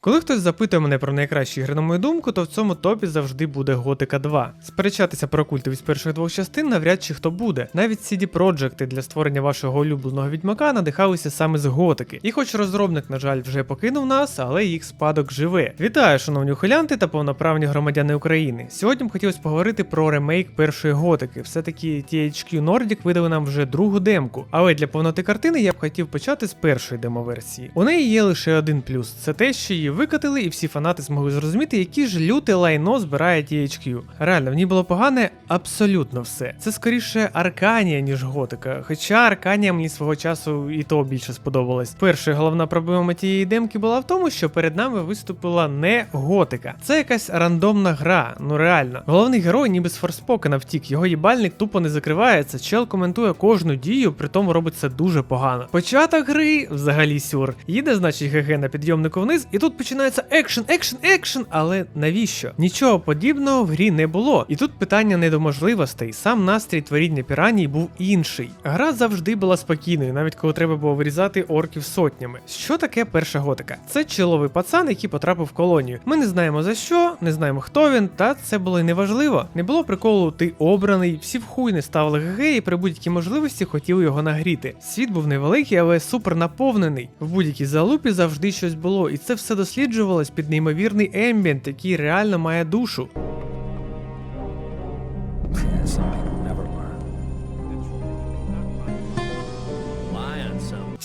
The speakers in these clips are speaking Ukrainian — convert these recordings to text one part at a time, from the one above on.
Коли хтось запитує мене про найкращі ігри, на мою думку, то в цьому топі завжди буде Готика 2. Сперечатися про культи від перших двох частин навряд чи хто буде. Навіть CD Projekekt для створення вашого улюбленого відьмака надихалися саме з готики. І хоч розробник, на жаль, вже покинув нас, але їх спадок живе. Вітаю, шановні ухилянти та повноправні громадяни України. Сьогодні б хотілося поговорити про ремейк першої готики. Все-таки THQ Nordic видали нам вже другу демку. Але для повноти картини я б хотів почати з першої демоверсії. У неї є лише один плюс: це те, що її викатили, і всі фанати змогли зрозуміти, які ж люте лайно збирає THQ. Реально, в ній було погане абсолютно все. Це скоріше Арканія, ніж готика. Хоча Арканія мені свого часу і то більше сподобалась. Перша головна проблема тієї демки була в тому, що перед нами виступила не готика. Це якась рандомна гра, ну реально. Головний герой ніби з Форспокена втік, його їбальник тупо не закривається. Чел коментує кожну дію, при тому робить це дуже погано. Початок гри взагалі сюр. Їде, значить, ГГ на підйомнику вниз, і тут починається екшен, екшен, екшен. Але навіщо? Нічого подібного в грі не було. І тут питання не до можливостей. Сам настрій творіння піраній був інший. Гра завжди була спокійною, навіть коли треба було вирізати орків сотнями. Що таке перша готика? Це чоловий пацан, який потрапив в колонію. Ми не знаємо за що, не знаємо хто він, та це було й неважливо. Не було приколу, ти обраний, всі в хуй не ставили ГГ і при будь-якій можливості хотіли його нагріти. Світ був невеликий, але супер наповнений. В будь-якій залупі завжди щось було, і це все досліджувалось під неймовірний ембієнт, який реально має душу.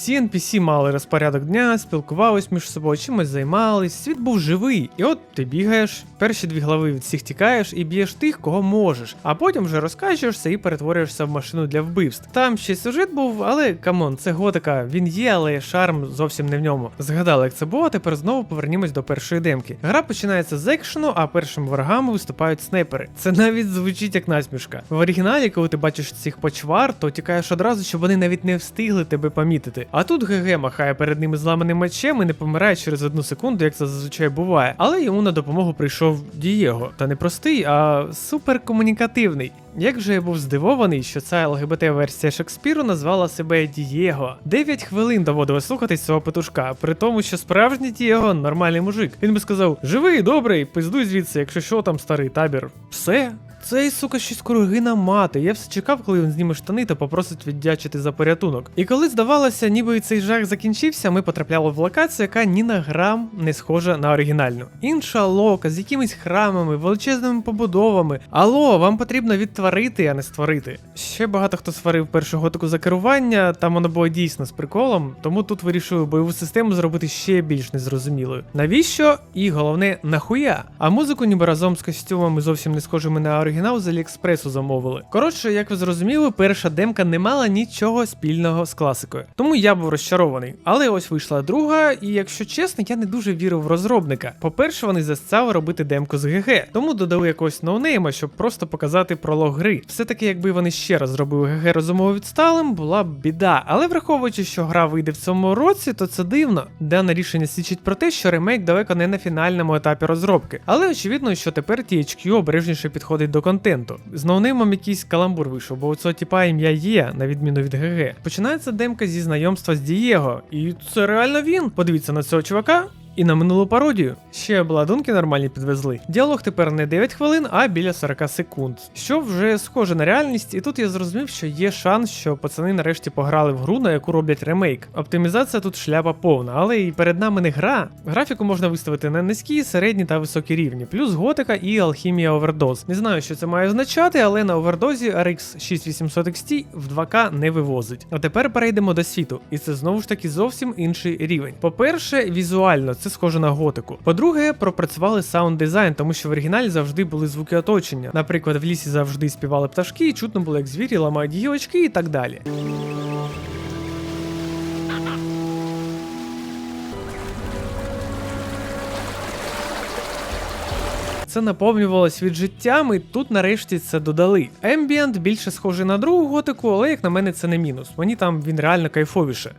Всі NPC мали розпорядок дня, спілкувались між собою, чимось займались. Світ був живий. І от ти бігаєш, перші дві глави від всіх тікаєш і б'єш тих, кого можеш, а потім вже розкачуєшся і перетворюєшся в машину для вбивств. Там ще сюжет був, але камон, це готика. Він є, але шарм зовсім не в ньому. Згадали, як це було, тепер знову повернімось до першої демки. Гра починається з екшену, а першими ворогами виступають снайпери. Це навіть звучить як насмішка. В оригіналі, коли ти бачиш цих почвар, то тікаєш одразу, щоб вони навіть не встигли тебе помітити. А тут ГГ махає перед ними зламаним мечем і не помирає через одну секунду, як це зазвичай буває. Але йому на допомогу прийшов Дієго. Та не простий, а суперкомунікативний. Як же я був здивований, що ця ЛГБТ-версія Шекспіру назвала себе Дієго. 9 хвилин доводилось слухати цього петушка, при тому, що справжній Дієго нормальний мужик. Він би сказав: живий, добрий, пиздуй звідси, якщо що там старий табір. Все. Цей сука щось кругина мати. Я все чекав, коли він зніме штани та попросить віддячити за порятунок. І коли здавалося, ніби цей жах закінчився, ми потрапляли в локацію, яка ні на грам не схожа на оригінальну. Інша лока з якимись храмами, величезними побудовами. Алло, вам потрібно відтворити, а не створити. Ще багато хто сварив першу готику за керування, там воно було дійсно з приколом, тому тут вирішую бойову систему зробити ще більш незрозумілою. Навіщо? І головне, нахуя? А музику ніби разом з костюмами зовсім не схожими на оригінал з Аліекспресу замовили. Коротше, як ви зрозуміли, перша демка не мала нічого спільного з класикою. Тому я був розчарований. Але ось вийшла друга, і якщо чесно, я не дуже вірив в розробника. По-перше, вони застали робити демку з ГГ, тому додали якогось ноунейма, щоб просто показати пролог гри. Все-таки, якби вони ще раз зробили ГГ розумово відсталим, була б біда. Але враховуючи, що гра вийде в цьому році, то це дивно. Дане рішення свідчить про те, що ремейк далеко не на фінальному етапі розробки. Але очевидно, що тепер THQ обережніше підходить до контенту. З ноунеймом якийсь каламбур вийшов, бо у цього типа ім'я є, на відміну від ГГ. Починається демка зі знайомства з Дієго. І це реально він. Подивіться на цього чувака. І на минулу пародію ще обладунки нормальні підвезли. Діалог тепер не 9 хвилин, а біля 40 секунд. Що вже схоже на реальність, і тут я зрозумів, що є шанс, що пацани нарешті пограли в гру, на яку роблять ремейк. Оптимізація тут шляпа повна, але і перед нами не гра. Графіку можна виставити на низькі, середні та високі рівні, плюс готика і алхімія овердоз. Не знаю, що це має означати, але на овердозі RX 6800 XT в 2К не вивозить. А тепер перейдемо до світу, і це знову ж таки зовсім інший рівень. По-перше, візуально це схоже на готику. По-друге, пропрацювали саунд дизайн, тому що в оригіналі завжди були звуки оточення. Наприклад, в лісі завжди співали пташки, і чутно було, як звірі ламають гілочки і так далі. Це наповнювалось від життям, і тут нарешті це додали. Ембієнт більше схожий на другу готику, але як на мене, це не мінус. Мені там він реально кайфовіше.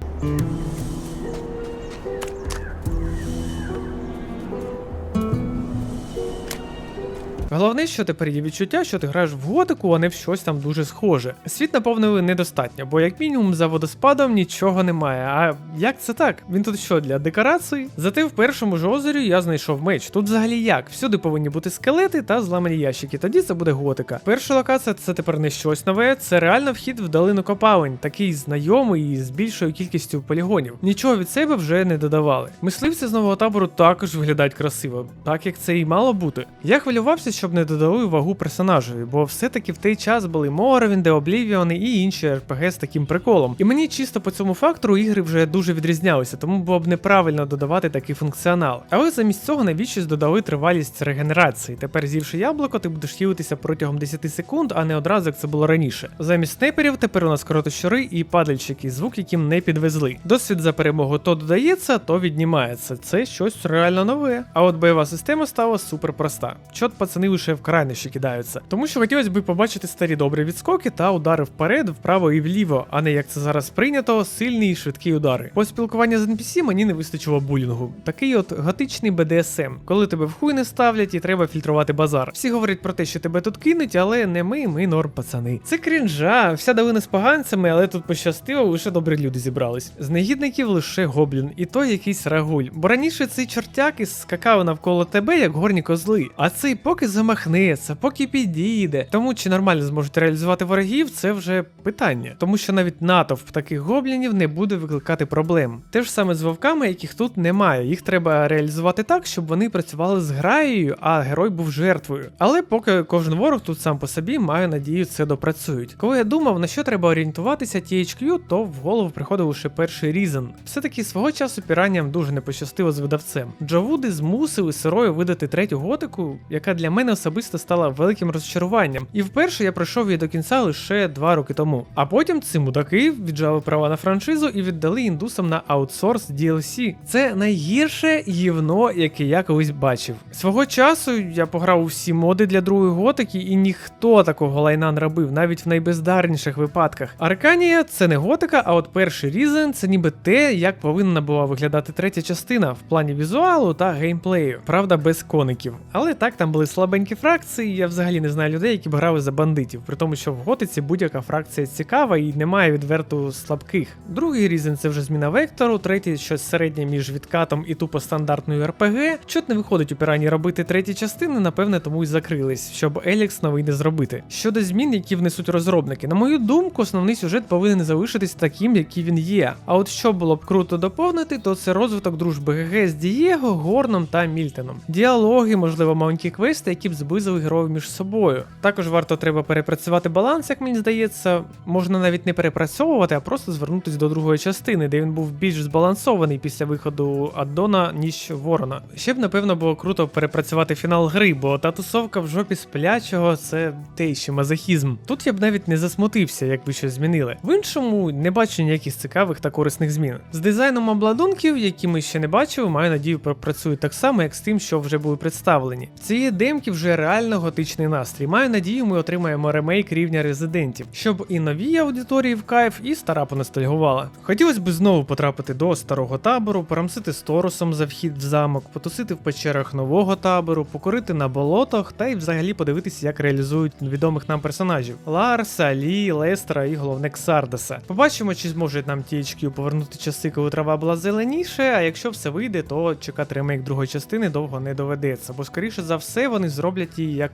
Головне, що тепер є відчуття, що ти граєш в готику, а не в щось там дуже схоже. Світ наповнили недостатньо, бо як мінімум за водоспадом нічого немає. А як це так? Він тут що для декорації? Зате в першому ж озері я знайшов меч. Тут взагалі як? Всюди повинні бути скелети та зламані ящики. Тоді це буде готика. Перша локація це тепер не щось нове, це реально вхід в долину копалень, такий знайомий і з більшою кількістю полігонів. Нічого від себе вже не додавали. Мисливці з нового табору також виглядають красиво, так як це і мало бути. Я хвилювався, щоб не додали вагу персонажеві, бо все-таки в той час були Morrowind, Oblivion і інші RPG з таким приколом. І мені чисто по цьому фактору ігри вже дуже відрізнялися, тому було б неправильно додавати такий функціонал. Але замість цього навіщось додали тривалість регенерації. Тепер з'ївши яблуко, ти будеш хілитися протягом 10 секунд, а не одразу як це було раніше. Замість снайперів тепер у нас коротощури і падальщики, звук яким не підвезли. Досвід за перемогу то додається, то віднімається. Це щось реально нове. А от бойова система стала супер проста. Чот пацани лише в крайнощі кидаються. Тому що хотілося б побачити старі добрі відскоки та удари вперед, вправо і вліво, а не як це зараз прийнято, сильні і швидкі удари. По спілкуванню з NPC мені не вистачило булінгу. Такий от готичний BDSM, коли тебе в хуй не ставлять і треба фільтрувати базар. Всі говорять про те, що тебе тут кинуть, але не ми, ми норм пацани. Це крінжа, вся долина з поганцями, але тут пощастило, лише добрі люди зібрались. З негідників лише гоблін, і то якийсь рагуль. Бо раніше цей чортяк із скакав навколо тебе, як горні козли. А цей поки замахнеться, поки підійде. Тому чи нормально зможуть реалізувати ворогів, це вже питання. Тому що навіть натовп таких гоблінів не буде викликати проблем. Те ж саме з вовками, яких тут немає. Їх треба реалізувати так, щоб вони працювали з граєю, а герой був жертвою. Але поки кожен ворог тут сам по собі, маю надію, це допрацюють. Коли я думав, на що треба орієнтуватися THQ, то в голову приходив лише перший різон. Все-таки свого часу піранням дуже не пощастило з видавцем. Джавуди змусили сирою видати третю готику, яка для мене особисто стала великим розчаруванням. І вперше я пройшов її до кінця лише два роки тому. А потім ці мудаки віджали права на франшизу і віддали індусам на аутсорс DLC. Це найгірше гівно, яке я колись бачив. Свого часу я пограв у всі моди для другої готики, і ніхто такого лайна не робив, навіть в найбездарніших випадках. Арканія це не готика, а от перший різен це ніби те, як повинна була виглядати третя частина в плані візуалу та геймплею. Правда, без коників. Але так там були слабенькі фракції. Я взагалі не знаю людей, які б грали за бандитів, при тому, що в готиці будь-яка фракція цікава і немає відверто слабких. Другий різен це вже зміна вектору, третій щось середнє між відкатом і тупо стандартною РПГ. Чот не виходить у пірані робити треті частини, напевне, тому й закрились, щоб Елікс новий не зробити. Щодо змін, які внесуть розробники, на мою думку, основний сюжет повинен залишитись таким, який він є. А от що було б круто доповнити, то це розвиток дружби ГГ з Дієго, Горном та Мільтоном. Діалоги, можливо, маленькі квести, які б зблизили героїв між собою. Також варто треба перепрацювати баланс, як мені здається. Можна навіть не перепрацьовувати, а просто звернутися до другої частини, де він був більш збалансований після виходу Аддона, ніж Ворона. Ще б, напевно, було круто перепрацювати фінал гри, бо та тусовка в жопі сплячого це те ще мазохізм. Тут я б навіть не засмутився, якби щось змінили. В іншому не бачу ніяких цікавих та корисних змін. З дизайном обладунків, які ми ще не бачили, маю надію, працюють так само, як з тим, що вже були представлені. Цієї демки вже реально готичний настрій. Маю надію, ми отримаємо ремейк рівня резидентів, щоб і новій аудиторії в кайф, і стара поностальгувала. Хотілося б знову потрапити до старого табору, порамсити з за вхід в замок, потусити в печерах нового табору, покорити на болотах та й взагалі подивитися, як реалізують відомих нам персонажів: Ларса, Лі, Лестера і головне Ксардеса. Побачимо, чи зможуть нам THQ повернути часи, коли трава була зеленіше. А якщо все вийде, то чекати ремейк другої частини довго не доведеться, бо скоріше за все вони зроблять її як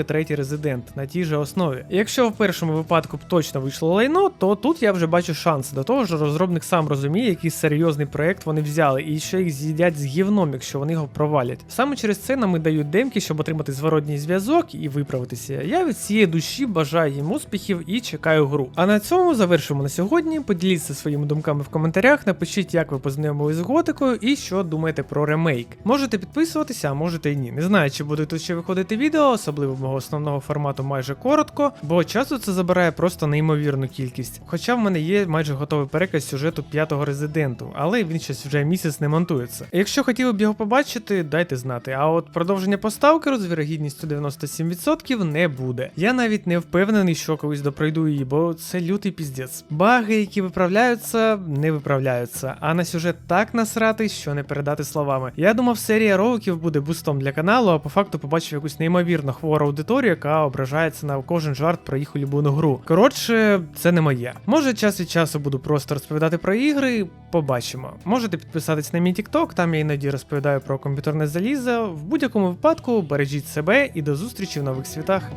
і третій резидент на тій же основі. Якщо в першому випадку б точно вийшло лайно, то тут я вже бачу шанси. До того ж, розробник сам розуміє, який серйозний проект вони взяли, і що їх з'їдять з гівном, якщо вони його провалять. Саме через це нам і дають демки, щоб отримати зворотній зв'язок і виправитися. Я від цієї душі бажаю їм успіхів і чекаю гру. А на цьому завершимо на сьогодні. Поділіться своїми думками в коментарях, напишіть, як ви познайомились з готикою і що думаєте про ремейк. Можете підписуватися, а можете і ні. Не знаю, чи будуть тут ще виходити відео, особливо мого основного формату майже коротко, бо часу це забирає просто неймовірну кількість. Хоча в мене є майже готовий переказ сюжету п'ятого резиденту, але він щось вже місяць не монтується. Якщо хотіли б його побачити, дайте знати. А от продовження поставки з вірогідністю 97% не буде. Я навіть не впевнений, що колись допройду її, бо це лютий піздець. Баги, які виправляються, не виправляються. А на сюжет так насрати, що не передати словами. Я думав, серія роликів буде бустом для каналу, а по факту побачив якусь неймовірно хвору аудиторію, яка ображається на кожен жарт про їх улюблену гру. Коротше, це не моє. Може, час від часу буду просто розповідати про ігри. Побачимо. Можете підписатись на мій TikTok, там я іноді розповідаю про комп'ютерне залізо. В будь-якому випадку бережіть себе і до зустрічі в нових світах.